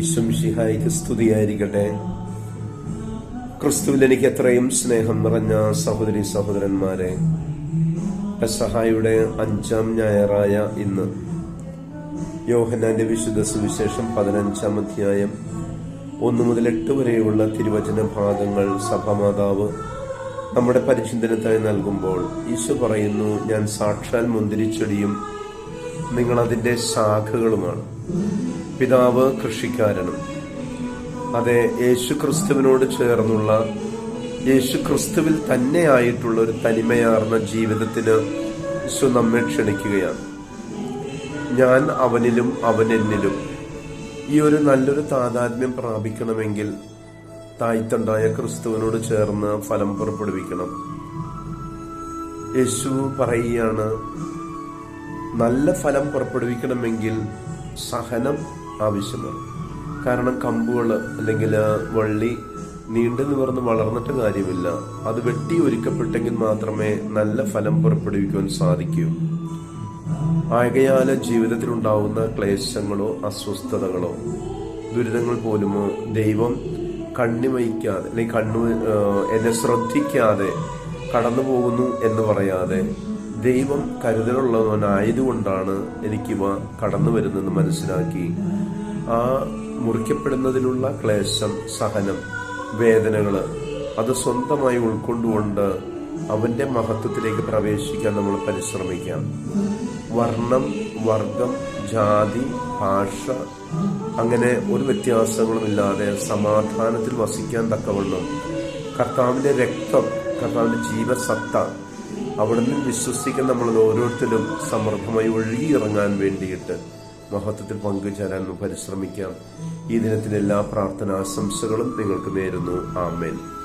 ഈശ്വംഷിഹായിക്ക് സ്തുതിയായിരിക്കട്ടെ. ക്രിസ്തുവിൽ എനിക്ക് എത്രയും സ്നേഹം നിറഞ്ഞ സഹോദരി സഹോദരന്മാരെ പെസഹായുടെ അഞ്ചാം ഞായറായ ഇന്ന് യോഹനാന്റെ വിശുദ്ധ സുവിശേഷം പതിനഞ്ചാം അധ്യായം ഒന്നു മുതൽ എട്ട് വരെയുള്ള തിരുവചന ഭാഗങ്ങൾ സഭാമാതാവ് നമ്മുടെ പരിചിന്തനത്തായി നൽകുമ്പോൾ ഈശോ പറയുന്നു ഞാൻ സാക്ഷാൽ മുന്തിരിച്ചെടിയും നിങ്ങൾ അതിന്റെ ശാഖകളുമാണ്. പിതാവ് കൃഷിക്കാരനും. അതെ യേശു ക്രിസ്തുവിനോട് ചേർന്നുള്ള യേശു ക്രിസ്തുവിൽ തന്നെയായിട്ടുള്ള ഒരു തനിമയാർന്ന ജീവിതത്തിന് യേശു നമ്മെ ക്ഷണിക്കുകയാണ്. ഞാൻ അവനിലും അവനെന്നിലും ഈ ഒരു നല്ലൊരു താതാത്മ്യം പ്രാപിക്കണമെങ്കിൽ തായ്ത്തണ്ടായ ക്രിസ്തുവിനോട് ചേർന്ന് ഫലം പുറപ്പെടുവിക്കണം. യേശു പറയുകയാണ് നല്ല ഫലം പുറപ്പെടുവിക്കണമെങ്കിൽ സഹനം ആവശ്യമാണ്. കാരണം കമ്പുകൾ അല്ലെങ്കിൽ വള്ളി നീണ്ടു നിവർന്ന് വളർന്നിട്ട് കാര്യമില്ല. അത് വെട്ടി ഒരുക്കപ്പെട്ടെങ്കിൽ മാത്രമേ നല്ല ഫലം പുറപ്പെടുവിക്കുവാൻ സാധിക്കൂ. ആകയാല ജീവിതത്തിലുണ്ടാവുന്ന ക്ലേശങ്ങളോ അസ്വസ്ഥതകളോ ദുരിതങ്ങൾ പോലുമോ ദൈവം കണ്ണിമയ്ക്കാതെ അല്ലെങ്കിൽ കണ്ണു എന്നെ ശ്രദ്ധിക്കാതെ കടന്നു പോകുന്നു എന്ന് പറയാതെ ദൈവം കരുതലുള്ളവനായതുകൊണ്ടാണ് എനിക്കിവ കടന്നു വരുന്നതെന്ന് മനസ്സിലാക്കി. ആ മുറിക്കപ്പെടുന്നതിനുള്ള ക്ലേശം സഹനം വേദനകൾ അത് സ്വന്തമായി ഉൾക്കൊണ്ടുകൊണ്ട് അവന്റെ മഹത്വത്തിലേക്ക് പ്രവേശിക്കാൻ നമ്മൾ പരിശ്രമിക്കാം. വർണം വർഗം ജാതി ഭാഷ അങ്ങനെ ഒരു വ്യത്യാസങ്ങളുമില്ലാതെ സമാധാനത്തിൽ വസിക്കാൻ തക്കവണ്ണം കർത്താവിന്റെ രക്തം കർത്താവിന്റെ ജീവസത്ത അവിടുന്ന് വിശ്വസിക്കുന്ന നമ്മൾ ഓരോരുത്തരും സമൃദ്ധമായി ഒഴുകിയിറങ്ങാൻ വേണ്ടിയിട്ട് മഹത്വത്തിൽ പങ്കുചേരാൻ പരിശ്രമിക്കാം. ഈ ദിനത്തിന്റെ എല്ലാ പ്രാർത്ഥനാശംസകളും നിങ്ങൾക്ക് നേരുന്നു. ആമേൻ.